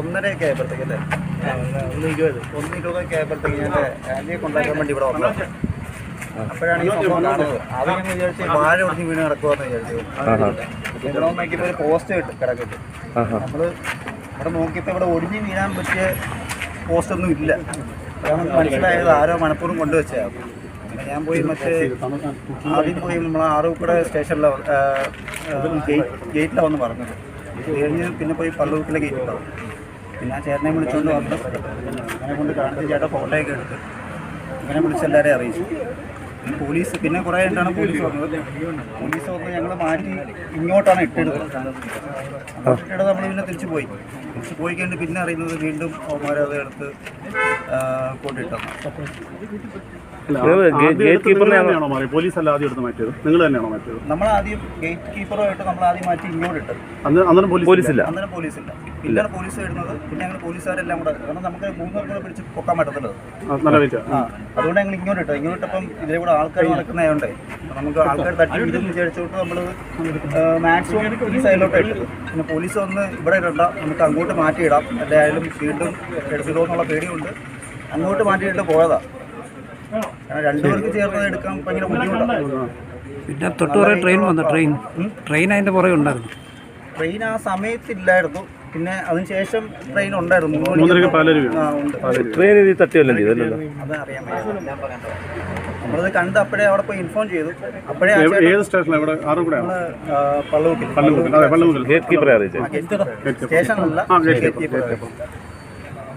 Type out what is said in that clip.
ഒന്നരയൊക്കെ ആയപ്പോഴത്തേക്ക് അല്ലേ? ഒന്ന് ഇരുപത്. ഒന്ന് ഇരുപതൊക്കെ ആയപ്പോഴത്തേക്ക് ഞാൻ ആന്റിയെ കൊണ്ടാക്കാൻ വേണ്ടി ഇവിടെ വന്നു. അപ്പോഴാണ് ഈ സംഭവം കാണുന്നത്. ആദ്യം ഞാൻ വിചാരിച്ചു വാഴ ഒടിഞ്ഞ് വീണ് കിടക്കുമെന്ന് വിചാരിച്ചു. ഇവിടെ നോക്കിയപ്പോൾ ഒരു പോസ്റ്റ് കിട്ടും കിടക്കിട്ട് നമ്മൾ ഇവിടെ നോക്കിയപ്പോൾ ഇവിടെ ഒടിഞ്ഞ് വീഴാൻ പറ്റിയ പോസ്റ്റ് ഒന്നും ഇല്ല. കാരണം മനസ്സിലായത് ആരോ മണപ്പൂർവം കൊണ്ടുവച്ചതാണ് ഞാൻ പോയി മറ്റേ ആദ്യം പോയി നമ്മൾ ആറൂക്കട സ്റ്റേഷനിലെ ഗേറ്റിലാണ് വന്ന് പറഞ്ഞത്. കഴിഞ്ഞ് പിന്നെ പോയി പള്ളൂക്കിലേക്ക് ഇട്ടുണ്ടാവും പിന്നെ ആ ചേട്ടനെ വിളിച്ചുകൊണ്ട് വന്നു. അങ്ങനെ കൊണ്ട് കാണിച്ച് ചേട്ടൻ ഫോട്ടോയൊക്കെ എടുത്ത് അങ്ങനെ വിളിച്ച് എല്ലാവരെയും അറിയിച്ചു. പോലീസ് പിന്നെ കുറേ കഴിഞ്ഞിട്ടാണ് പോലീസ് വന്നത്. പോലീസ് വന്ന് ഞങ്ങൾ മാറ്റി ഇങ്ങോട്ടാണ് ഇട്ടെടുത്തത് ഇട്ടെടുത്ത് നമ്മൾ പിന്നെ തിരിച്ചു പോയി. തിരിച്ചു പോയി കഴിഞ്ഞിട്ട് പിന്നെ അറിയുന്നത് വീണ്ടും അവന്മാരത് എടുത്ത് പോലീസ് അല്ല ആദ്യം എടുത്ത് മാറ്റിയത്? നിങ്ങൾ തന്നെയാണോ മാറ്റിയത്? നമ്മൾ ആദ്യം ഗേറ്റ് കീപ്പറുമായിട്ട് നമ്മൾ ആദ്യം മാറ്റി ഇങ്ങോട്ട് ഇട്ടത്. അന്ന് അന്നേരം പോലീസ് പോലീസില്ല. അന്നേരം പോലീസില്ല. പിന്നെ പോലീസ് വരുന്നത് പിന്നെ ഞങ്ങൾ പോലീസുകാരെല്ലാം കൂടെ കാരണം നമുക്ക് മൂന്ന് പേരെ പിടിച്ച് പൊക്കാൻ പറ്റത്തില്ലത്. അതുകൊണ്ട് ഞങ്ങൾ ഇങ്ങോട്ട് ഇട്ടത്. ഇങ്ങോട്ട് ഇട്ടപ്പം ഇതിലെ കൂടെ ആൾക്കാർ നടക്കുന്നതായോണ്ടേ നമുക്ക് ആൾക്കാർ തട്ടി വിടും വിചാരിച്ചോട്ട് നമ്മൾ മാക്സിമം ഈ സൈഡിലോട്ട് ഇട്ടത്. പിന്നെ പോലീസ് വന്ന് ഇവിടെ ഇടണ്ട നമുക്ക് അങ്ങോട്ട് മാറ്റിയിടാം. എന്തായാലും വീണ്ടും എടുത്തിടുമോ എന്നുള്ള പേടിയുണ്ട്. അങ്ങോട്ട് മാറ്റിയിട്ട് പോയതാ. കാരണം രണ്ടുപേർക്ക് ചേർന്നത് എടുക്കാൻ ഭയങ്കര ബുദ്ധിമുട്ടാണ് പിന്നെ തൊട്ടുപുറകെ ട്രെയിൻ വന്നു ട്രെയിൻ ട്രെയിൻ അതിന്റെ പുറകെ ഉണ്ടായിരുന്നു. ട്രെയിൻ ആ സമയത്തില്ലായിരുന്നു. പിന്നെ അതിനുശേഷം ട്രെയിൻ ഉണ്ടായിരുന്നു. അതറിയാൻ മൂന്നരക്ക് പാലരുവി. ട്രെയിൻ ഇതിൽ തട്ടിയല്ലോ ചെയ്തല്ലോ അത് അറിയാൻ വയ്യ. നമ്മളത് കണ്ട് അപ്പോഴേ അവിടെ പോയി ഇൻഫോം ചെയ്തു. അപ്പോഴേ ഏത് സ്റ്റേഷനിലാണ് പള്ളുമുക്കിൽ പള്ളുമുക്കിൽ ഗേറ്റ് കീപ്പറെ അറിയിച്ചേ സ്റ്റേഷനല്ല. Gate keeper.